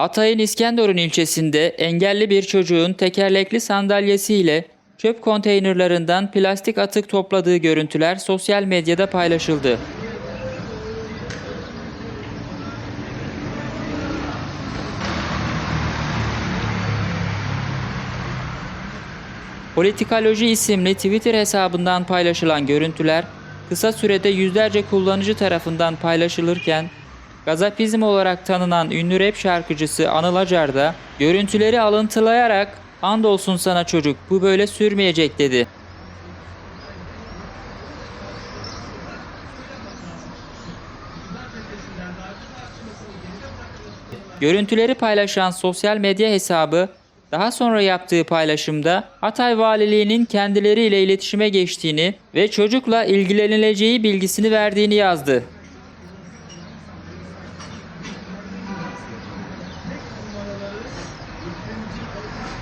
Hatay'ın İskenderun ilçesinde engelli bir çocuğun tekerlekli sandalyesiyle çöp konteynerlarından plastik atık topladığı görüntüler sosyal medyada paylaşıldı. Politikaloji isimli Twitter hesabından paylaşılan görüntüler kısa sürede yüzlerce kullanıcı tarafından paylaşılırken Gazapizm olarak tanınan ünlü rap şarkıcısı Anıl Acar da görüntüleri alıntılayarak andolsun sana çocuk bu böyle sürmeyecek dedi. Görüntüleri paylaşan sosyal medya hesabı daha sonra yaptığı paylaşımda Hatay Valiliğinin kendileriyle iletişime geçtiğini ve çocukla ilgilenileceği bilgisini verdiğini yazdı.